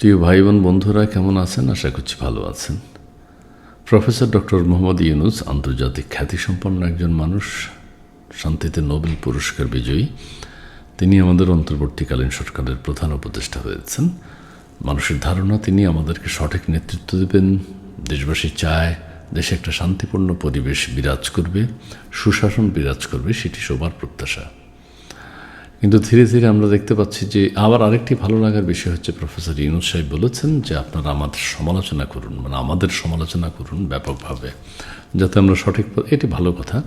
প্রিয় ভাই বোন বন্ধুরা, কেমন আছেন? আশা করছি ভালো আছেন। প্রফেসর ডক্টর মোহাম্মদ ইউনুস আন্তর্জাতিক খ্যাতিসম্পন্ন একজন মানুষ, শান্তিতে নোবেল পুরস্কার বিজয়ী। তিনি আমাদের অন্তর্বর্তীকালীন সরকারের প্রধান উপদেষ্টা হয়েছেন। মানুষের ধারণা, তিনি আমাদেরকে সঠিক নেতৃত্ব দেবেন। দেশবাসী চায় দেশে একটা শান্তিপূর্ণ পরিবেশ বিরাজ করবে, সুশাসন বিরাজ করবে, সেটি সবার প্রত্যাশা। কিন্তু ধীরে ধীরে আমরা দেখতে পাচ্ছি যে আবার আরেকটি ভালো লাগার বিষয় হচ্ছে প্রফেসর ইউনুস সাহেব বলেছেন যে আপনারা আমাদের সমালোচনা করুন মানে আমাদের সমালোচনা করুন ব্যাপকভাবে, যাতে আমরা সঠিক এটি ভালো কথা।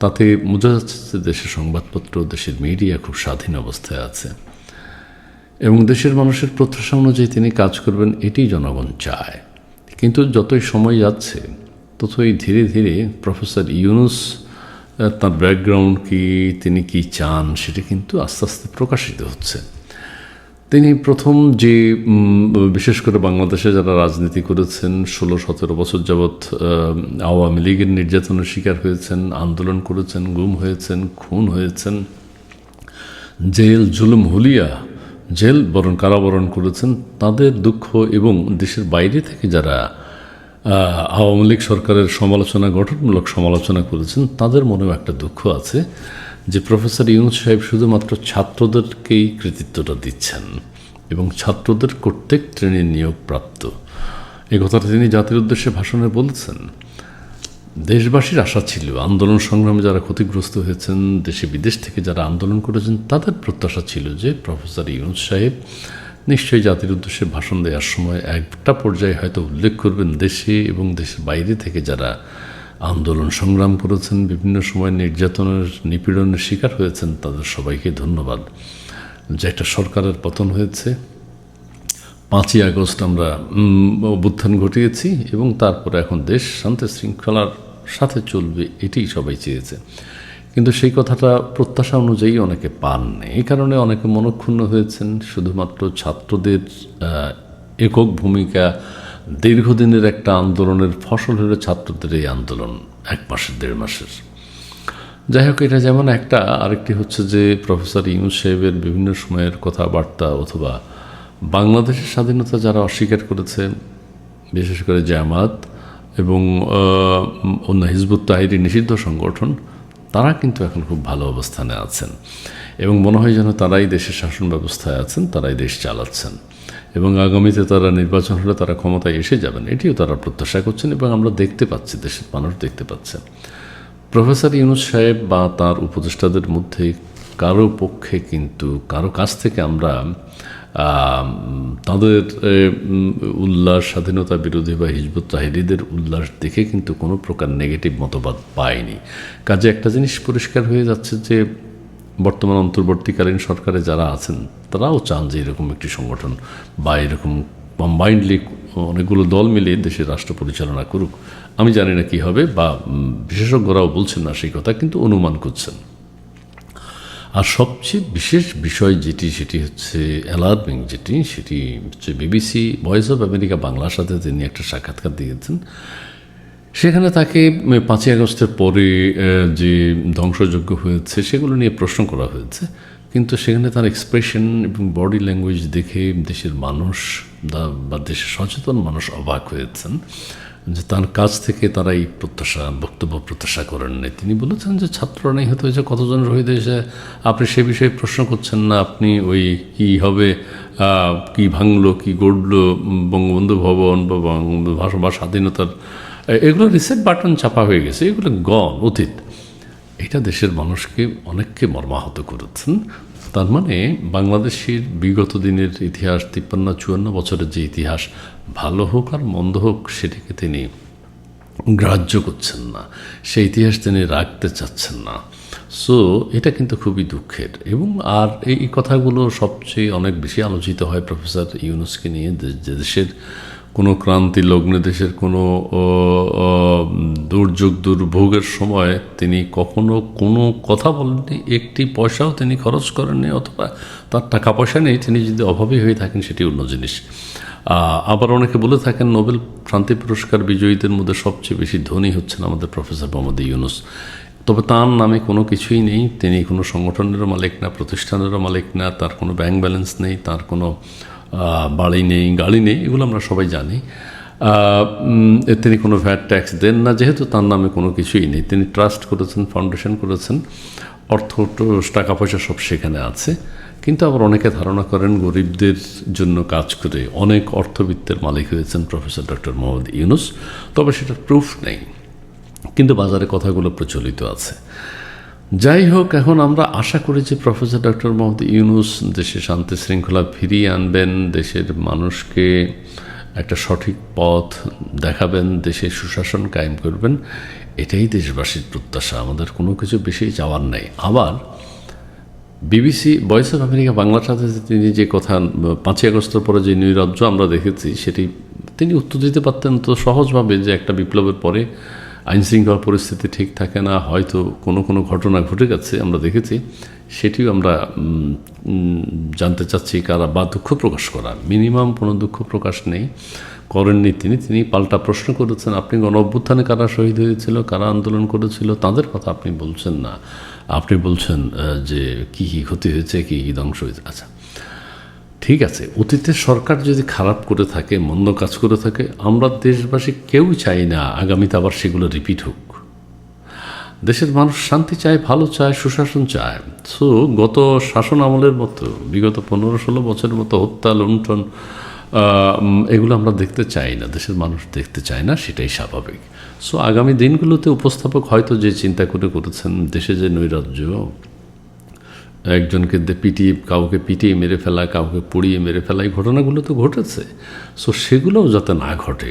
তাতে বোঝা যাচ্ছে যে দেশের সংবাদপত্র, দেশের মিডিয়া খুব স্বাধীন অবস্থায় আছে। এবং দেশের মানুষের প্রত্যাশা অনুযায়ী তিনি কাজ করবেন, এটি জনগণ চায়। কিন্তু যতই সময় যাচ্ছে, ততই ধীরে ধীরে প্রফেসর ইউনুস তার ব্যাকগ্রাউন্ড কি, তিনি কি চান, সেটা কিন্তু আস্তে আস্তে প্রকাশিত হচ্ছে। তিনি প্রথম যে বিশেষ করে বাংলাদেশে যারা রাজনীতি করেছেন, ষোলো, সতেরো বছর যাবৎ আওয়ামী লীগের নির্যাতনের শিকার হয়েছেন, আন্দোলন করেছেন, গুম হয়েছেন, খুন হয়েছেন, জেল, জুলুম, হুলিয়া, জেল বরণ, কারাবরণ করেছেন, তাদের দুঃখ এবং দেশের বাইরে থেকে যারা আওয়ামী লীগ সরকারের সমালোচনা, গঠনমূলক সমালোচনা করেছেন, তাদের মনেও একটা দুঃখ আছে যে প্রফেসর ইউনুস সাহেব শুধুমাত্র ছাত্রদেরকেই কৃতিত্বটা দিচ্ছেন এবং ছাত্রদের কর্তৃক ট্রেনের নিয়োগ প্রাপ্ত। এই কথাটা তিনি জাতির উদ্দেশ্যে ভাষণে বলেছেন। দেশবাসীর আশা ছিল, আন্দোলন সংগ্রামে যারা ক্ষতিগ্রস্ত হয়েছেন, দেশে বিদেশ থেকে যারা আন্দোলন করেছেন, তাদের প্রত্যাশা ছিল যে প্রফেসর ইউনুস সাহেব নিশ্চয়ই জাতির উদ্দেশ্যে ভাষণ দেওয়ার সময় একটা পর্যায়ে হয়তো উল্লেখ করবেন দেশে এবং দেশের বাইরে থেকে যারা আন্দোলন সংগ্রাম করেছেন, বিভিন্ন সময় নির্যাতনের নিপীড়নের শিকার হয়েছেন, তাদের সবাইকে ধন্যবাদ। যে একটা সরকারের পতন হয়েছে, পাঁচই আগস্ট আমরা অভ্যুত্থান ঘটিয়েছি এবং তারপরে এখন দেশ শান্তি শৃঙ্খলার সাথে চলবে এটাই সবাই চেয়েছে। কিন্তু সেই কথাটা প্রত্যাশা অনুযায়ী অনেকে পাননি। এই কারণে অনেকে মনক্ষুণ্ণ হয়েছেন। শুধুমাত্র ছাত্রদের একক ভূমিকা, দীর্ঘদিনের একটা আন্দোলনের ফসল হলো ছাত্রদের এই আন্দোলন এক মাসের দেড় মাসের। যাই হোক, এটা যেমন একটা, আরেকটি হচ্ছে যে প্রফেসর ইউনুস সাহেবের বিভিন্ন সময়ের কথাবার্তা অথবা বাংলাদেশের স্বাধীনতা যারা অস্বীকার করেছে, বিশেষ করে জামাত এবং অন্য হিজবুত তাহিরি নিষিদ্ধ সংগঠন তারা কিন্তু এখন খুব ভালো অবস্থানে আছেন। এবং মনে হয় যেন তারাই দেশের শাসন ব্যবস্থায় আছেন তারাই দেশ চালাচ্ছেন। এবং আগামীতে তারা নির্বাচন হলে তারা ক্ষমতায় এসে যাবেন এটিও তারা প্রত্যাশা করছেন এবং আমরা দেখতে পাচ্ছি দেশের মানুষ দেখতে পাচ্ছে। প্রফেসর ইউনুস সাহেব বা তার উপদেষ্টাদের মধ্যে কারও পক্ষে কিন্তু কারও কাছ থেকে আমরা আম, তাদের উল্লাস, স্বাধীনতা বিরোধী বা হিজবুত তাহিরিদের উল্লাস দেখে কিন্তু কোনো প্রকার নেগেটিভ মতবাদ পায়নি। কাজে একটা জিনিস পরিষ্কার হয়ে যাচ্ছে যে, বর্তমান অন্তর্বর্তীকালীন সরকারে যারা আছেন, তারাও চান যে এরকম একটি সংগঠন বা এরকম কম্বাইন্ডলি অনেকগুলো দল মিলে দেশের রাষ্ট্র পরিচালনা করুক। আমি জানি না কী হবে বা বিশেষজ্ঞরাও বলছেন না সেই কথা, কিন্তু অনুমান করছেন। আর সবচেয়ে বিশেষ বিষয় যেটি, সেটি হচ্ছে অ্যালার্মিং যেটি, সেটি হচ্ছে বিবিসি ভয়েস অফ আমেরিকা বাংলার সাথে তিনি একটা সাক্ষাৎকার দিয়েছেন। সেখানে তাকে পাঁচই আগস্টের পরে যে ধ্বংসযজ্ঞ হয়েছে, সেগুলো নিয়ে প্রশ্ন করা হয়েছে। কিন্তু সেখানে তার এক্সপ্রেশন এবং বডি ল্যাঙ্গুয়েজ দেখে দেশের মানুষ বা দেশের সচেতন মানুষ অবাক হয়েছেন। যে তার কাছ থেকে তারা এই প্রত্যাশা, বক্তব্য প্রত্যাশা করেন নাই। তিনি বলেছেন যে ছাত্ররা নেই, হতে হয়েছে কতজন রয়ে দেশে আপনি সে বিষয়ে প্রশ্ন করছেন না, আপনি ওই কি হবে কি ভাঙলো, কি গড়লো বঙ্গবন্ধু ভবন বা বঙ্গবন্ধু ভাষা বা স্বাধীনতার এগুলো রিসেট বাটন চাপা হয়ে গেছে, এগুলো গণ অতীত। এটা দেশের মানুষকে অনেককে মর্মাহত করেছেন। তার মানে বাংলাদেশের বিগত দিনের ইতিহাস, তিপ্পান্ন, চুয়ান্ন বছরের যে ইতিহাস, ভালো হোক আর মন্দ হোক সেটাকে তিনি গ্রাহ্য করছেন না। সেই ইতিহাস তিনি রাখতে চাচ্ছেন না। সো এটা কিন্তু খুবই দুঃখের। এবং আর এই কথাগুলো সবচেয়ে অনেক বেশি আলোচিত হয় প্রফেসর ইউনুসকে নিয়ে যে দেশের কোনো ক্রান্তি লগ্নে দেশের কোনো দুর্যোগ, দুর্ভোগের সময় তিনি কখনো কোনো কথা বলেননি। একটি পয়সাও তিনি খরচ করেননি অথবা তার টাকা পয়সা নেই। তিনি যদি অভাবী হয়ে থাকেন, সেটি অন্য জিনিস। আবার অনেকে বলে থাকেন, নোবেল শান্তি পুরস্কার বিজয়ীদের মধ্যে সবচেয়ে বেশি ধনী হচ্ছেন আমাদের প্রফেসর মোহাম্মদ ইউনুস। তবে তার নামে কোনো কিছুই নেই। তিনি কোনো সংগঠনেরও মালিক না, প্রতিষ্ঠানেরও মালিক না, তার কোনো ব্যাংক ব্যালেন্স নেই, তার কোনো বাড়ি নেই গাড়ি নেই, এগুলো আমরা সবাই জানি। তিনি কোনো ভ্যাট ট্যাক্স দেন না, যেহেতু তার নামে কোনো কিছুই নেই। তিনি ট্রাস্ট করেছেন, ফাউন্ডেশন করেছেন, অর্থ টাকা পয়সা সব সেখানে আছে। কিন্তু আবার অনেকে ধারণা করেন গরিবদের জন্য কাজ করে অনেক অর্থবিত্তের মালিক হয়েছেন প্রফেসর ডক্টর মোহাম্মদ ইউনুস, তবে সেটার প্রুফ নেই। কিন্তু বাজারে কথাগুলো প্রচলিত আছে। যাই হোক এখন আমরা আশা করি যে প্রফেসর ডক্টর মোহাম্মদ ইউনুস দেশে শান্তি শৃঙ্খলা ফিরিয়ে আনবেন, দেশের মানুষকে একটা সঠিক পথ দেখাবেন দেশে সুশাসন কায়েম করবেন। এটাই দেশবাসীর প্রত্যাশা। আমাদের কোনো কিছু বেশি যাওয়ার নেই। আবার, বিবিসি, ভয়েস অফ আমেরিকা বাংলার সাথে তিনি যে কথা, পাঁচই আগস্টের পরে যে নৈরাজ্য আমরা দেখেছি, সেটি তিনি উত্তর দিতে পারতেন তো সহজভাবে যে একটা বিপ্লবের পরে আইন শৃঙ্খলা পরিস্থিতি ঠিক থাকে না, হয়তো কোনো কোনো ঘটনা ঘটে গেছে আমরা দেখেছি, সেটিও আমরা জানতে চাচ্ছি কারা বা দুঃখ প্রকাশ করা। মিনিমাম কোনো দুঃখ প্রকাশ নেই, করেননি তিনি তিনি পাল্টা প্রশ্ন করেছেন, আপনি গণ অভ্যুত্থানে কারা শহীদ হয়েছিল, কারা আন্দোলন করেছিল, তাদের কথা আপনি বলছেন না। আপনি বলছেন যে কী কী ক্ষতি হয়েছে, কী কী ধ্বংস হয়েছে। আচ্ছা ঠিক আছে, অতীতে সরকার যদি খারাপ করে থাকে, মন্দ কাজ করে থাকে, আমরা দেশবাসী কেউ চাই না আগামীতে আবার সেগুলো রিপিট হোক। দেশের মানুষ শান্তি চায়, ভালো চায়, সুশাসন চায়। সো গত শাসন আমলের মতো, বিগত পনেরো ষোলো বছরের মতো হত্যা, লুণ্ঠন এগুলো আমরা দেখতে চাই না, দেশের মানুষ দেখতে চায় না, সেটাই স্বাভাবিক। সো আগামী দিনগুলোতে উপস্থাপক হয়তো যে চিন্তা করে করেছেন, দেশে যে নৈরাজ্য একজনকে পিটিয়ে, কাউকে পিটিয়ে মেরে ফেলা কাউকে পুড়িয়ে মেরে ফেলা এই ঘটনাগুলো তো ঘটেছে। সো সেগুলোও যাতে না ঘটে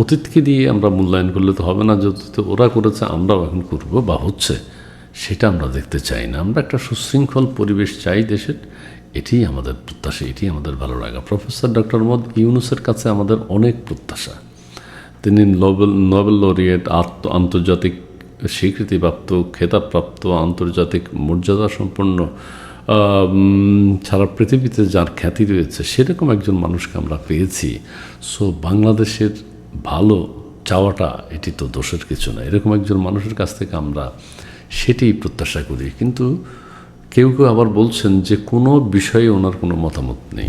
অতীতকে দিয়ে আমরা মূল্যায়ন করলে তো হবে না যে অতীত ওরা করেছে, আমরাও এখন করব বা হচ্ছে, সেটা আমরা দেখতে চাই না। আমরা একটা সুশৃঙ্খল পরিবেশ চাই দেশের এটি আমাদের প্রত্যাশা এটি আমাদের ভালো লাগা। প্রফেসর ডক্টর মোহাম্মদ ইউনুসের কাছে আমাদের অনেক প্রত্যাশা। তিনি নোবেল নোবেল লরিয়েট আন্তর্জাতিক স্বীকৃতিপ্রাপ্ত, খেতাবপ্রাপ্ত, আন্তর্জাতিক মর্যাদা সম্পন্ন সারা পৃথিবীতে যার খ্যাতি রয়েছে, সেরকম একজন মানুষকে আমরা পেয়েছি। সো বাংলাদেশের ভালো চাওয়াটা, এটি তো দোষের কিছু না। এরকম একজন মানুষের কাছ থেকে আমরা সেটাই প্রত্যাশা করি। কিন্তু কেউ কেউ আবার বলছেন যে কোনো বিষয়ে ওনার কোনো মতামত নেই।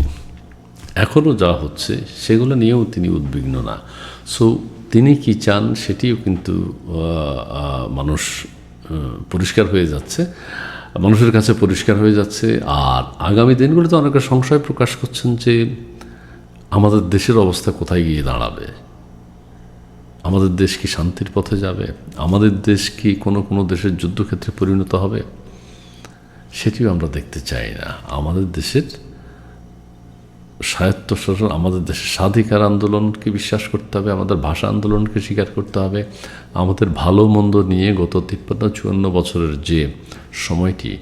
এখনও যা হচ্ছে, সেগুলো নিয়েও তিনি উদ্বিগ্ন না। সো তিনি কি চান সেটিও কিন্তু মানুষ পরিষ্কার হয়ে যাচ্ছে। মানুষের কাছে পরিষ্কার হয়ে যাচ্ছে। আর আগামী দিনগুলোতে অনেকে সংশয় প্রকাশ করছেন যে আমাদের দেশের অবস্থা কোথায় গিয়ে দাঁড়াবে? আমাদের দেশ কি শান্তির পথে যাবে? আমাদের দেশ কি কোনো কোনো দেশের যুদ্ধক্ষেত্রে পরিণত হবে? সেটিও আমরা দেখতে চাই না। আমাদের দেশের স্বায়ত্তশাসন, আমাদের দেশের স্বাধিকার আন্দোলনকে বিশ্বাস করতে হবে, আমাদের ভাষা আন্দোলনকে স্বীকার করতে হবে, আমাদের ভালো মন্দ নিয়ে গত তিপ্পান্ন চুয়ান্ন বছরের যে সময়টি,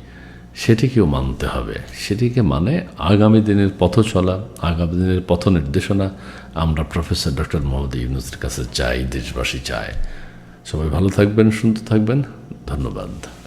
সেটিকেও মানতে হবে। সেটিকে মানে আগামী দিনের পথ চলা, আগামী দিনের পথ নির্দেশনা আমরা প্রফেসর ডক্টর মোহাম্মদ ইউনুসের কাছে চাই, দেশবাসী চায়। সবাই ভালো থাকবেন সুন্দর থাকবেন। ধন্যবাদ।